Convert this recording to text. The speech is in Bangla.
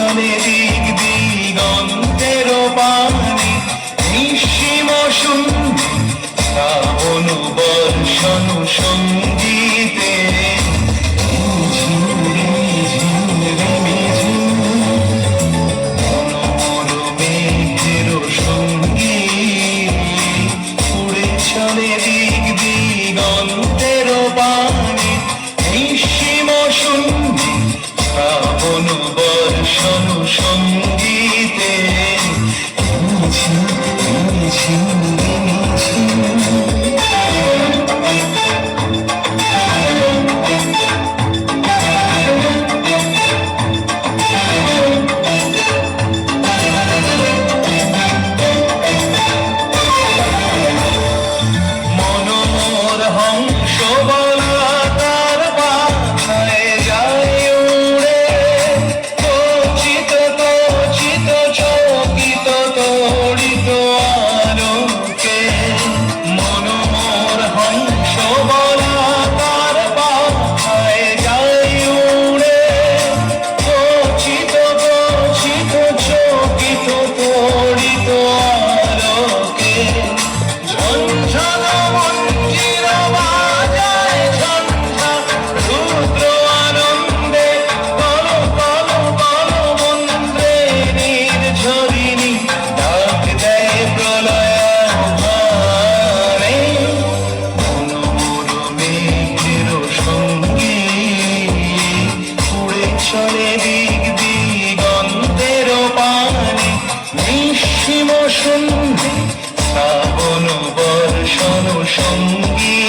চলে দিক দিগন্তের পানি নিঃসীম শূন্য শ্রাবণ বর্ষণ সঙ্গীতে সঙ্গী উড়ে চলে দিক দিগন্তের বর্ষণ সঙ্গী